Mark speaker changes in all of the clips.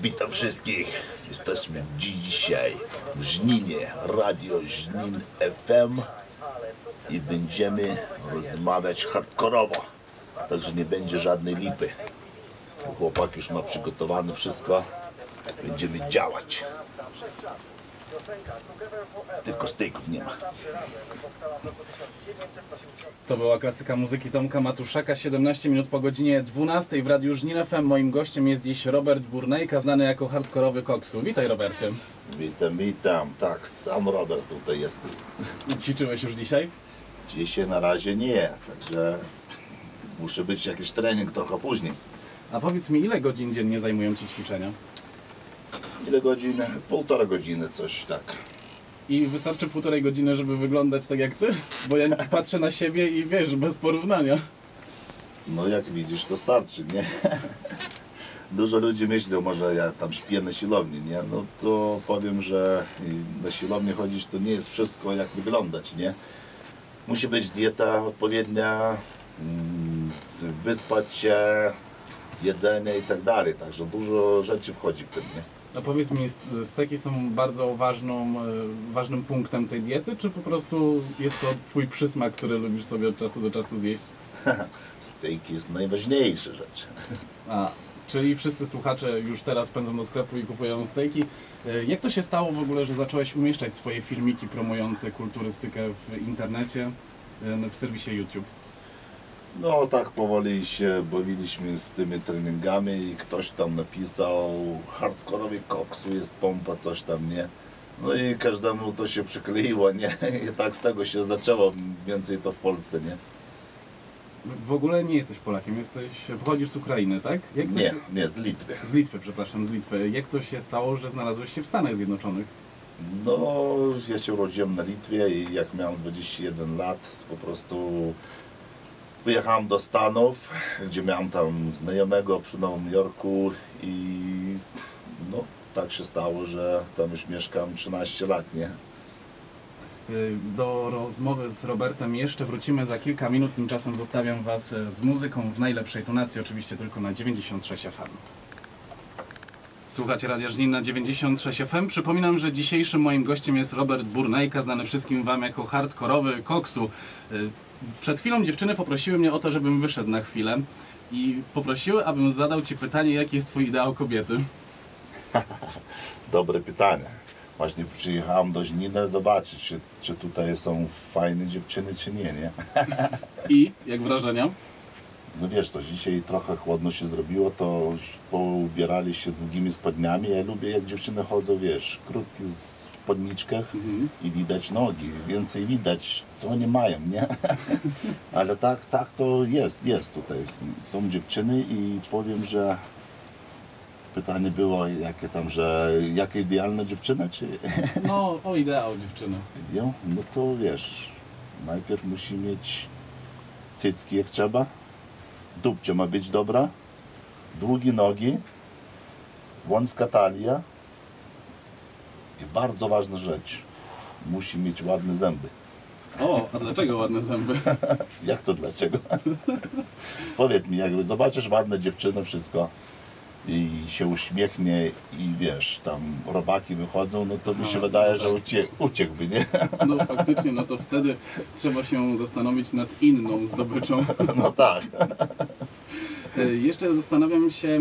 Speaker 1: Witam wszystkich. Jesteśmy dzisiaj w Żninie, Radio Żnin FM i będziemy rozmawiać hardkorowo. Także nie będzie żadnej lipy. Chłopak już ma przygotowane wszystko. Będziemy działać. Tylko stejków nie ma.
Speaker 2: To była klasyka muzyki Tomka Matuszaka, 17 minut po godzinie 12 w Radiu Żnin FM. Moim gościem jest dziś Robert Burnejka, znany jako hardkorowy koksu. Witaj Robercie.
Speaker 1: Witam, witam. Tak, sam Robert tutaj jest.
Speaker 2: Ćwiczyłeś już dzisiaj?
Speaker 1: Dzisiaj na razie nie, także muszę być jakiś trening trochę później.
Speaker 2: A powiedz mi, ile godzin dziennie zajmują Ci ćwiczenia?
Speaker 1: Ile godzin? Półtora godziny, coś tak.
Speaker 2: I wystarczy półtorej godziny, żeby wyglądać tak jak Ty? Bo ja patrzę na siebie i wiesz, bez porównania.
Speaker 1: No jak widzisz, to starczy, nie? Dużo ludzi myślą, może ja tam śpię na siłowni, nie? No to powiem, że na siłownię chodzić to nie jest wszystko jak wyglądać, nie? Musi być dieta odpowiednia, mm, wyspać się, jedzenie i tak dalej, także dużo rzeczy wchodzi w tym, nie?
Speaker 2: A powiedz mi, steki są bardzo ważną, e, ważnym punktem tej diety, czy po prostu jest to Twój przysmak, który lubisz sobie od czasu do czasu zjeść?
Speaker 1: Steak jest najważniejsza rzecz.
Speaker 2: A, czyli wszyscy słuchacze już teraz pędzą do sklepu i kupują stejki. E, Jak to się stało w ogóle, że zacząłeś umieszczać swoje filmiki promujące kulturystykę w internecie, e, w serwisie YouTube?
Speaker 1: No tak powoli się bawiliśmy z tymi treningami i ktoś tam napisał hardkorowy koksu jest pompa, coś tam, nie? No i każdemu to się przykleiło, nie? I tak z tego się zaczęło więcej to w Polsce, nie?
Speaker 2: W ogóle nie jesteś Polakiem, jesteś, pochodzisz z Ukrainy, tak? Jak
Speaker 1: Nie,
Speaker 2: Się,
Speaker 1: nie, z Litwy.
Speaker 2: z Litwy, przepraszam, z Litwy. Jak to się stało, że znalazłeś się w Stanach Zjednoczonych?
Speaker 1: No, ja się urodziłem na Litwie i jak miałem 21 lat, po prostu wyjechałem do Stanów, gdzie miałem tam znajomego przy Nowym Jorku i no, tak się stało, że tam już mieszkam 13 lat, nie?
Speaker 2: Do rozmowy z Robertem jeszcze wrócimy za kilka minut. Tymczasem zostawiam Was e, z muzyką w najlepszej tonacji, oczywiście tylko na 96 FM. Słuchacie Radia Żnin na 96 FM. Przypominam, że dzisiejszym moim gościem jest Robert Burnejka, znany wszystkim Wam jako hardkorowy koksu. Przed chwilą dziewczyny poprosiły mnie o to, żebym wyszedł na chwilę i poprosiły, abym zadał Ci pytanie, jaki jest Twój ideał kobiety?
Speaker 1: Dobre pytanie. Właśnie przyjechałem do Żnina zobaczyć, czy, czy tutaj są fajne dziewczyny, czy nie, nie?
Speaker 2: I jak wrażenia?
Speaker 1: No wiesz to, dzisiaj trochę chłodno się zrobiło, to poubierali się długimi spodniami. Ja lubię jak dziewczyny chodzą, wiesz, krótkie spodniczkach
Speaker 2: Mhm.
Speaker 1: i widać nogi. Więcej widać, to nie mają, nie? Ale tak, tak to jest, jest tutaj. Są dziewczyny i powiem, że pytanie było jakie tam, że jaka idealna dziewczyna, czy
Speaker 2: No, o ideał dziewczyny.
Speaker 1: Ją? No to wiesz, najpierw musi mieć cycki jak trzeba, dupcia ma być dobra, długie nogi, wąska talia i bardzo ważna rzecz, musi mieć ładne zęby.
Speaker 2: O, a dlaczego ładne zęby?
Speaker 1: Jak to dlaczego? Powiedz mi, jak zobaczysz ładne dziewczyny, wszystko i się uśmiechnie i wiesz, tam robaki wychodzą, no to mi się
Speaker 2: No,
Speaker 1: wydaje,
Speaker 2: no
Speaker 1: że
Speaker 2: tak.
Speaker 1: ucie, uciekłby, nie?
Speaker 2: No faktycznie, no to wtedy trzeba się zastanowić nad inną zdobyczą.
Speaker 1: No tak.
Speaker 2: E, Jeszcze zastanawiam się,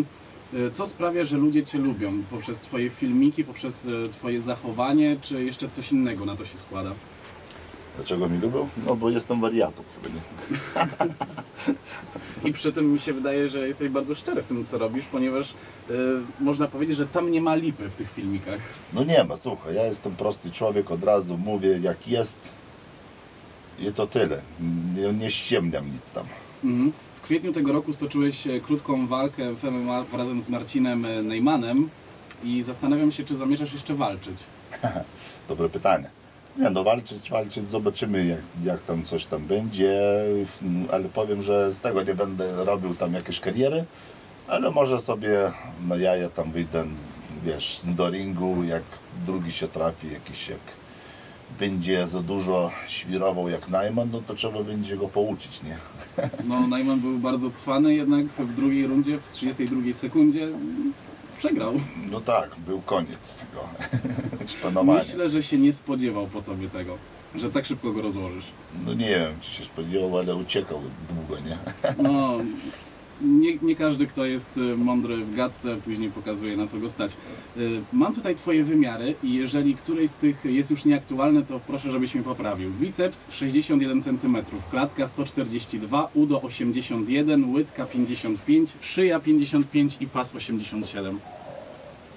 Speaker 2: co sprawia, że ludzie Cię lubią? Poprzez Twoje filmiki, poprzez e, Twoje zachowanie, czy jeszcze coś innego na to się składa?
Speaker 1: Dlaczego mi lubią? No bo jestem wariatą chyba, nie?
Speaker 2: I przy tym mi się wydaje, że jesteś bardzo szczery w tym, co robisz, ponieważ e, można powiedzieć, że tam nie ma lipy w tych filmikach.
Speaker 1: No nie ma, słuchaj, ja jestem prosty człowiek, od razu mówię jak jest i to tyle. Nie, nie ściemniam nic tam.
Speaker 2: Mhm. W kwietniu tego roku stoczyłeś e, krótką walkę w MMA razem z Marcinem e, Neymanem i zastanawiam się, czy zamierzasz jeszcze walczyć.
Speaker 1: Dobre pytanie. Nie no, walczyć, walczyć, zobaczymy jak, jak tam coś tam będzie, ale powiem, że z tego nie będę robił tam jakieś kariery, ale może sobie na jaja tam wyjdę, wiesz, do ringu, jak drugi się trafi, jakiś jak będzie za dużo świrował jak Najman, no to trzeba będzie go pouczyć, nie?
Speaker 2: No, Najman był bardzo cwany, jednak w drugiej rundzie, w 32 sekundzie przegrał.
Speaker 1: No tak, był koniec tego szpanowania.
Speaker 2: Myślę, że się nie spodziewał po tobie tego, że tak szybko go rozłożysz.
Speaker 1: No nie wiem, czy się spodziewał, ale uciekał długo, nie?
Speaker 2: No, nie, nie każdy, kto jest y, mądry w gadce, później pokazuje na co go stać. Y, Mam tutaj Twoje wymiary i jeżeli któryś z tych jest już nieaktualny, to proszę, żebyś mnie poprawił. Biceps 61 cm, klatka 142, udo 81, łydka 55, szyja 55 i pas 87.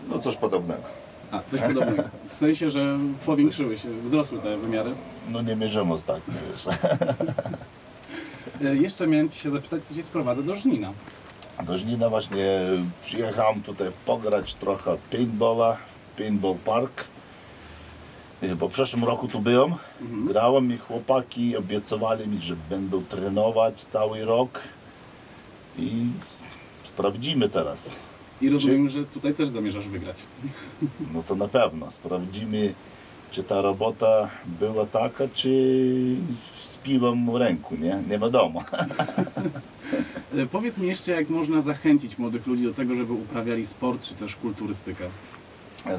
Speaker 1: No coś podobnego.
Speaker 2: A, coś podobnego. W sensie, że powiększyły się, wzrosły te wymiary.
Speaker 1: No nie mierzymy ostatnio, wiesz.
Speaker 2: Y, Jeszcze miałem Ci się zapytać, co Cię sprowadza do Żnina.
Speaker 1: Do Żnina właśnie przyjechałem tutaj pograć trochę paintballa, paintball park. Y, Bo w przeszłym roku tu byłem, grałem i chłopaki obiecywali mi, że będą trenować cały rok i sprawdzimy teraz.
Speaker 2: I rozumiem, że tutaj też zamierzasz wygrać.
Speaker 1: No to na pewno sprawdzimy, czy ta robota była taka, czy z piwem w ręku, nie? Nie wiadomo.
Speaker 2: Powiedz mi jeszcze, jak można zachęcić młodych ludzi do tego, żeby uprawiali sport czy też kulturystykę.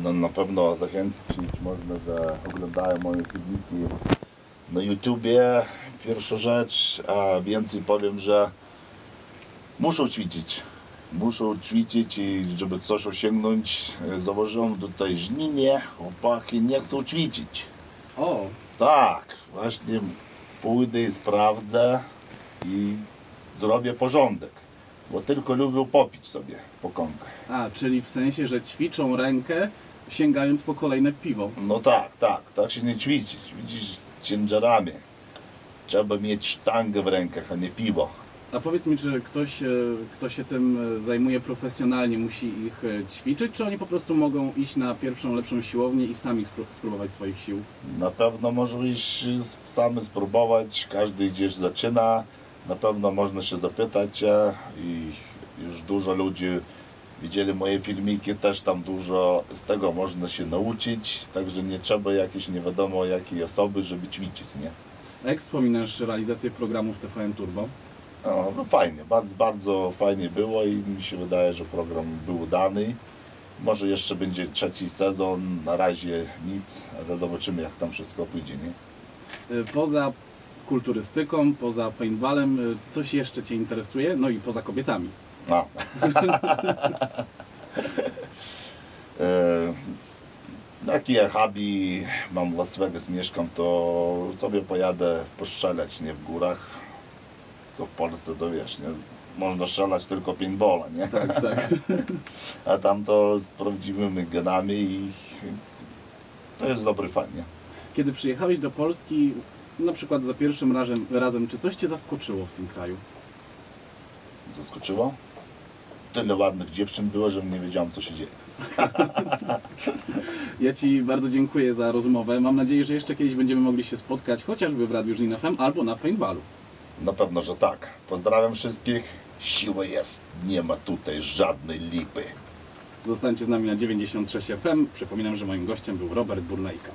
Speaker 1: No, na pewno zachęcić można, że oglądają moje filmiki na YouTubie. Pierwsza rzecz, a więcej powiem, że muszą ćwiczyć. Muszą ćwiczyć i żeby coś osiągnąć, e, założyłem tutaj żninie, chłopaki nie chcą ćwiczyć.
Speaker 2: O,
Speaker 1: Tak, właśnie pójdę i sprawdzę i zrobię porządek, bo tylko lubią popić sobie po kątach.
Speaker 2: a, czyli w sensie, że ćwiczą rękę, sięgając po kolejne piwo.
Speaker 1: No tak, tak, tak się nie ćwiczyć. Widzisz, z ciężarami. Trzeba mieć sztangę w rękach, a nie piwo.
Speaker 2: A powiedz mi, czy ktoś, e, kto się tym e, zajmuje profesjonalnie, musi ich e, ćwiczyć, czy oni po prostu mogą iść na pierwszą, lepszą siłownię i sami spró- spróbować swoich sił?
Speaker 1: Na pewno można iść sami spróbować, każdy gdzieś zaczyna. Na pewno można się zapytać i już dużo ludzi widzieli moje filmiki, też tam dużo z tego można się nauczyć, także nie trzeba jakieś nie wiadomo jakiej osoby, żeby ćwiczyć, nie?
Speaker 2: Jak wspominasz realizację programów TVN Turbo?
Speaker 1: No, no fajnie, bardzo, bardzo fajnie było i mi się wydaje, że program był udany. Może jeszcze będzie trzeci sezon, na razie nic, ale zobaczymy jak tam wszystko pójdzie, nie?
Speaker 2: E, Poza kulturystyką, poza paintballem, e, coś jeszcze Cię interesuje? No i poza kobietami.
Speaker 1: E, Jaki ja hobby mam w Las Vegas, mieszkam, to sobie pojadę postrzelać, nie w górach. To w Polsce to wiesz, nie? Można strzelać tylko paintballa, nie?
Speaker 2: Tak, tak.
Speaker 1: A tam to z prawdziwymi genami i to jest dobry fan, nie?
Speaker 2: Kiedy przyjechałeś do Polski, na przykład za pierwszym razem, razem czy coś Cię zaskoczyło w tym kraju?
Speaker 1: Zaskoczyło? Tyle ładnych dziewczyn było, że nie wiedziałem co się dzieje.
Speaker 2: Ja Ci bardzo dziękuję za rozmowę. Mam nadzieję, że jeszcze kiedyś będziemy mogli się spotkać, chociażby w Radiu Żnin FM albo na paintballu.
Speaker 1: Na pewno, że tak. Pozdrawiam wszystkich. Siła jest. Nie ma tutaj żadnej lipy.
Speaker 2: Zostańcie z nami na 96 FM. Przypominam, że moim gościem był Robert Burnejka.